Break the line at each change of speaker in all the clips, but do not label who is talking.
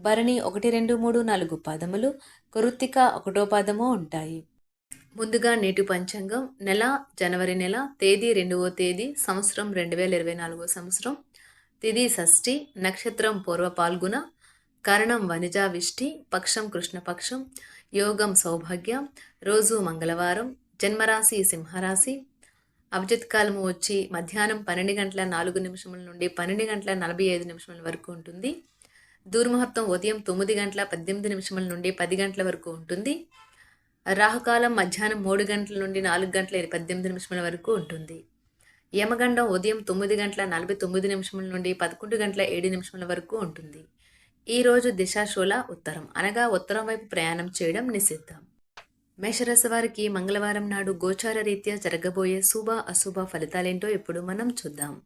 భరణి ఒకటి రెండు మూడు నాలుగు పాదములు కొరుత్తిక ఒకటో పాదము ఉంటాయి. ముందుగా నేటి పంచాంగం. నెల జనవరి నెల తేదీ రెండవ తేదీ సంవత్సరం రెండు వేల ఇరవై నాలుగో సంవత్సరం. తిది షష్ఠి నక్షత్రం పూర్వ పాల్గొన కరణం వనిజా విష్టి పక్షం కృష్ణపక్షం యోగం సౌభాగ్యం రోజు మంగళవారం జన్మరాశి సింహరాశి. అభిజిత్ కాలము వచ్చి మధ్యాహ్నం పన్నెండు గంటల నాలుగు నిమిషముల నుండి పన్నెండు గంటల నలభై ఐదు నిమిషముల వరకు ఉంటుంది. దూర్ముహూర్తం ఉదయం తొమ్మిది గంటల పద్దెనిమిది నిమిషముల నుండి పది గంటల వరకు ఉంటుంది. రాహుకాలం మధ్యాహ్నం మూడు గంటల నుండి నాలుగు గంటల పద్దెనిమిది నిమిషముల వరకు ఉంటుంది. యమగండం ఉదయం తొమ్మిది గంటల నలభై తొమ్మిది నిమిషముల నుండి పదకొండు గంటల ఏడు నిమిషముల వరకు ఉంటుంది. ఈరోజు దిశాశూల ఉత్తరం. అనగా ఉత్తరం వైపు ప్రయాణం చేయడం నిషిద్ధం. మేషరాశి వారికి మంగళవారం నాడు గోచార రీత్యా జరగబోయే శుభ అశుభ ఫలితాలేంటో ఇప్పుడు మనం చూద్దాం.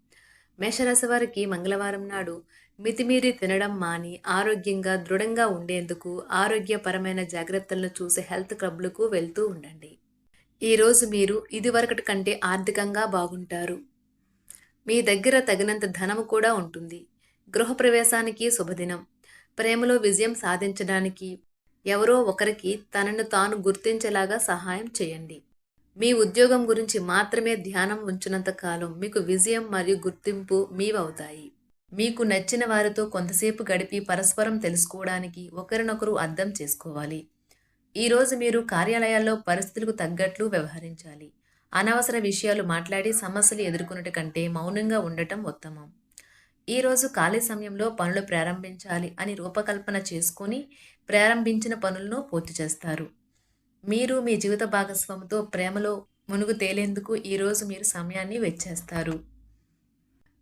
మేషరాశి వారికి మంగళవారం నాడు మితిమీరి తినడం మాని ఆరోగ్యంగా దృఢంగా ఉండేందుకు ఆరోగ్యపరమైన జాగ్రత్తలను చూసే హెల్త్ క్లబ్లకు వెళ్తూ ఉండండి. ఈరోజు మీరు ఇదివరకటి కంటే ఆర్థికంగా బాగుంటారు. మీ దగ్గర తగినంత ధనము కూడా ఉంటుంది. గృహప్రవేశానికి శుభదినం. ప్రేమలో విజయం సాధించడానికి ఎవరో ఒకరికి తనను తాను గుర్తించేలాగా సహాయం చేయండి. మీ ఉద్యోగం గురించి మాత్రమే ధ్యానం ఉంచినంత కాలం మీకు విజయం మరియు గుర్తింపు మీవవుతాయి. మీకు నచ్చిన వారితో కొంతసేపు గడిపి పరస్పరం తెలుసుకోవడానికి ఒకరినొకరు అర్థం చేసుకోవాలి. ఈరోజు మీరు కార్యాలయాల్లో పరిస్థితులకు తగ్గట్లు వ్యవహరించాలి. అనవసర విషయాలు మాట్లాడి సమస్యలు ఎదుర్కొనట కంటే మౌనంగా ఉండటం ఉత్తమం. ఈరోజు ఖాళీ సమయంలో పనులు ప్రారంభించాలి అని రూపకల్పన చేసుకొని ప్రారంభించిన పనులను పూర్తి చేస్తారు. మీరు మీ జీవిత భాగస్వామితో ప్రేమలో మునుగు తేలేందుకు ఈరోజు మీరు సమయాన్ని వెచ్చేస్తారు.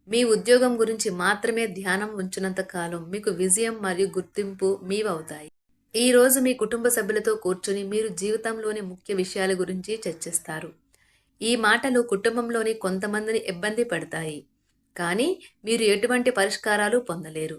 మీ ఉద్యోగం గురించి మాత్రమే ధ్యానం ఉంచినంత కాలం మీకు విజయం మరియు గుర్తింపు మీవవుతాయి. ఈ రోజు మీ కుటుంబ సభ్యులతో కూర్చుని మీరు జీవితంలోని ముఖ్య విషయాల గురించి చర్చిస్తారు. ఈ మాటలు కుటుంబంలోని కొంతమందిని ఇబ్బంది పెడతాయి. కానీ మీరు ఎటువంటి పరిష్కారాలు పొందలేరు.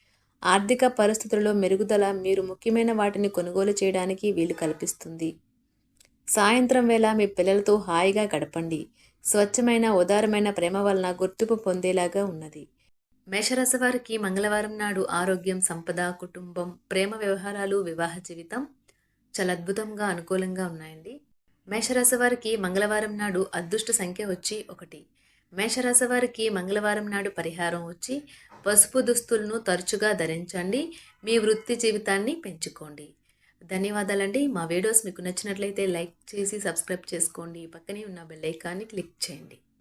ఆర్థిక పరిస్థితులలో మెరుగుదల మీరు ముఖ్యమైన వాటిని కొనుగోలు చేయడానికి వీలు కల్పిస్తుంది. సాయంత్రం వేళ మీ పిల్లలతో హాయిగా గడపండి. స్వచ్ఛమైన ఉదారమైన ప్రేమ వలన గుర్తింపు పొందేలాగా ఉన్నది. మేషరాశి వారికి మంగళవారం నాడు ఆరోగ్యం సంపద కుటుంబం ప్రేమ వ్యవహారాలు వివాహ జీవితం చాలా అద్భుతంగా అనుకూలంగా ఉన్నాయండి. మేషరాశి వారికి మంగళవారం నాడు అదృష్ట సంఖ్య వచ్చి ఒకటి. మేషరాశి వారికి మంగళవారం నాడు పరిహారం వచ్చి పసుపు దుస్తులను తరచుగా ధరించండి. మీ వృత్తి జీవితాన్ని పెంచుకోండి. ధన్యవాదాలండి. మా వీడియోస్ మీకు నచ్చినట్లయితే లైక్ చేసి సబ్స్క్రైబ్ చేసుకోండి. పక్కనే ఉన్న బెల్ ఐకాన్ని క్లిక్ చేయండి.